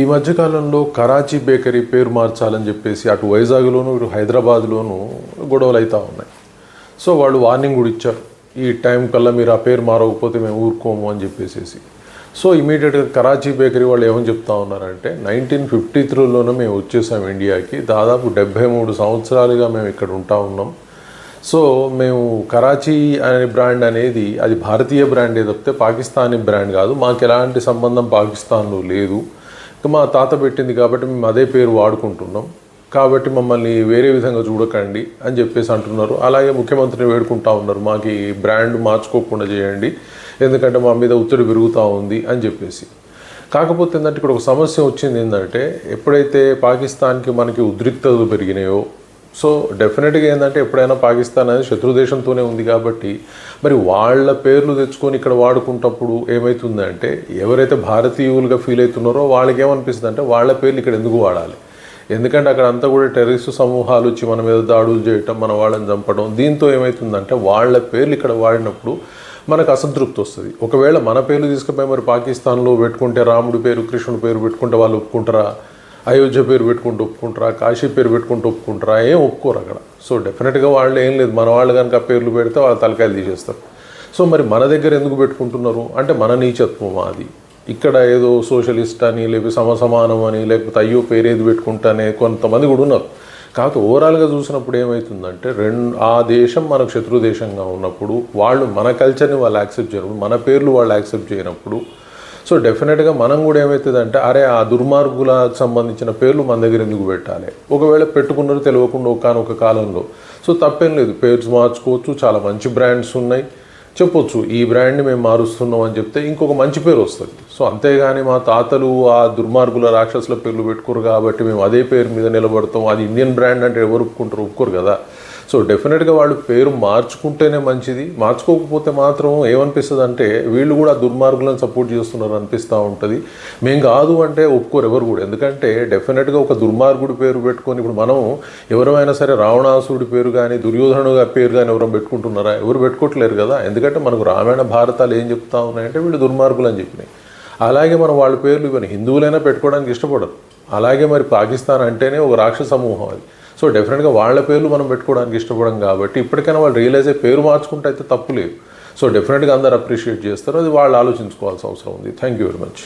ఈ మధ్యకాలంలో కరాచీ బేకరీ పేరు మార్చాలని చెప్పేసి అటు వైజాగ్లోను ఇటు హైదరాబాద్లోను గొడవలు అవుతూ ఉన్నాయి. సో వాళ్ళు వార్నింగ్ కూడా ఇచ్చారు. ఈ టైం కల్లా మీరు ఆ పేరు మారకపోతే మేము ఊరుకోము అని చెప్పేసి సో ఇమీడియట్గా కరాచీ బేకరీ వాళ్ళు ఏమని చెప్తా ఉన్నారంటే నైన్టీన్ ఫిఫ్టీ త్రీలోనే మేము వచ్చేసాం ఇండియాకి. దాదాపు డెబ్బై మూడు సంవత్సరాలుగా మేము ఇక్కడ ఉంటా ఉన్నాం. సో మేము కరాచీ అనే బ్రాండ్ అనేది అది భారతీయ బ్రాండే తప్పితే పాకిస్తానీ బ్రాండ్ కాదు. మాకు ఎలాంటి సంబంధం పాకిస్తాన్లో లేదు. మా తాత పెట్టింది కాబట్టి మేము అదే పేరు వాడుకుంటున్నాం. కాబట్టి మమ్మల్ని వేరే విధంగా చూడకండి అని చెప్పేసి అంటున్నారు. అలాగే ముఖ్యమంత్రిని వేడుకుంటా ఉన్నారు. మాకు ఈ బ్రాండ్ మార్చుకోకుండా చేయండి. ఎందుకంటే మా మీద ఒత్తిడి పెరుగుతూ ఉంది అని చెప్పేసి. కాకపోతే ఏంటంటే ఇక్కడ ఒక సమస్య వచ్చింది ఏంటంటే ఎప్పుడైతే పాకిస్తాన్కి మనకి ఉద్రిక్తతలు పెరిగినాయో సో డెఫినెట్గా ఏంటంటే ఎప్పుడైనా పాకిస్తాన్ అనేది శత్రు దేశంతోనే ఉంది కాబట్టి మరి వాళ్ళ పేర్లు తెచ్చుకొని ఇక్కడ వాడుకుంటప్పుడు ఏమవుతుందంటే ఎవరైతే భారతీయులుగా ఫీల్ అవుతున్నారో వాళ్ళకి ఏమనిపిస్తుంది అంటే వాళ్ళ పేర్లు ఇక్కడ ఎందుకు వాడాలి? ఎందుకంటే అక్కడ అంతా కూడా టెర్రరిస్ట్ సమూహాలు వచ్చి మన మీద దాడులు చేయటం మన వాళ్ళని చంపడం దీంతో ఏమవుతుందంటే వాళ్ళ పేర్లు ఇక్కడ వాడినప్పుడు మనకు అసంతృప్తి వస్తుంది. ఒకవేళ మన పేర్లు తీసుకుపోయి మరి పాకిస్తాన్లో పెట్టుకుంటే రాముడి పేరు కృష్ణుడి పేరు పెట్టుకుంటే వాళ్ళు ఒప్పుకుంటారా? అయోధ్య పేరు పెట్టుకుంటూ ఒప్పుకుంటారా కాశీ పేరు పెట్టుకుంటూ ఒప్పుకుంటారా ఏం ఒప్పుకోరు అక్కడ. సో డెఫినెట్గా వాళ్ళు ఏం లేదు. మన వాళ్ళు కనుక పేర్లు పెడితే వాళ్ళ తలకాయలు తీసేస్తారు. సో మరి మన దగ్గర ఎందుకు పెట్టుకుంటున్నారు? అంటే మన నీచత్వం అది. ఇక్కడ ఏదో సోషలిస్ట్ అని లేకపోతే సమసమానం అని లేకపోతే అయ్యో పేరు ఏది పెట్టుకుంటానే కొంతమంది కూడా ఉన్నారు. కాకపోతే ఓవరాల్గా చూసినప్పుడు ఏమవుతుందంటే రెండు ఆ దేశం మనకు శత్రు దేశంగా ఉన్నప్పుడు వాళ్ళు మన కల్చర్ని వాళ్ళు యాక్సెప్ట్ చేయనప్పుడు మన పేర్లు వాళ్ళు యాక్సెప్ట్ చేయనప్పుడు సో డెఫినెట్గా మనం కూడా ఏమవుతుందంటే అరే ఆ దుర్మార్గులకు సంబంధించిన పేర్లు మన దగ్గర ఎందుకు పెట్టాలి? ఒకవేళ పెట్టుకున్నారు తెలియకుండా ఒకనొక కాలంలో. సో తప్పేం లేదు పేర్స్ మార్చుకోవచ్చు చాలా మంచి బ్రాండ్స్ ఉన్నాయి. చెప్పొచ్చు ఈ బ్రాండ్ని మేము మారుస్తున్నాం అని చెప్తే ఇంకొక మంచి పేరు వస్తుంది. సో అంతేగాని మా తాతలు ఆ దుర్మార్గుల రాక్షసుల పేర్లు పెట్టుకోరు కాబట్టి మేము అదే పేరు మీద నిలబడతాం. అది ఇండియన్ బ్రాండ్ అంటే ఎవరు ఒప్పుకుంటారు? ఒప్పుకోరు కదా. సో డెఫినెట్గా వాళ్ళు పేరు మార్చుకుంటేనే మంచిది. మార్చుకోకపోతే మాత్రం ఏమనిపిస్తుంది అంటే వీళ్ళు కూడా దుర్మార్గులను సపోర్ట్ చేస్తున్నారు అనిపిస్తూ ఉంటుంది. మేము కాదు అంటే ఒప్పుకోరు ఎవరు కూడా. ఎందుకంటే డెఫినెట్గా ఒక దుర్మార్గుడి పేరు పెట్టుకొని ఇప్పుడు మనం ఎవరైనా సరే రావణాసుడి పేరు కానీ దుర్యోధను పేరు కానీ ఎవరైనా పెట్టుకుంటున్నారా? ఎవరు పెట్టుకోవట్లేరు కదా. ఎందుకంటే మనకు రామాయణ భారతాలు ఏం చెప్తా ఉన్నాయంటే వీళ్ళు దుర్మార్గులు అని చెప్పినాయి అలాగే మనం వాళ్ళ పేర్లు ఇవన్నీ హిందువులైనా పెట్టుకోవడానికి ఇష్టపడరు. అలాగే మరి పాకిస్తాన్ అంటేనే ఒక రాక్షస సమూహం అది. సో డెఫినెట్గా వాళ్ళ పేర్లు మనం పెట్టుకోవడానికి ఇష్టపడం కాబట్టి ఇప్పటికైనా వాళ్ళు రియలైజ్ అయ్యి పేరు మార్చుకుంటే అయితే తప్పు లేదు. సో డెఫినెట్గా అందరు అప్రిషియేట్ చేస్తారు. అది వాళ్ళు ఆలోచించుకోవాల్సిన అవసరం ఉంది. Thank you very much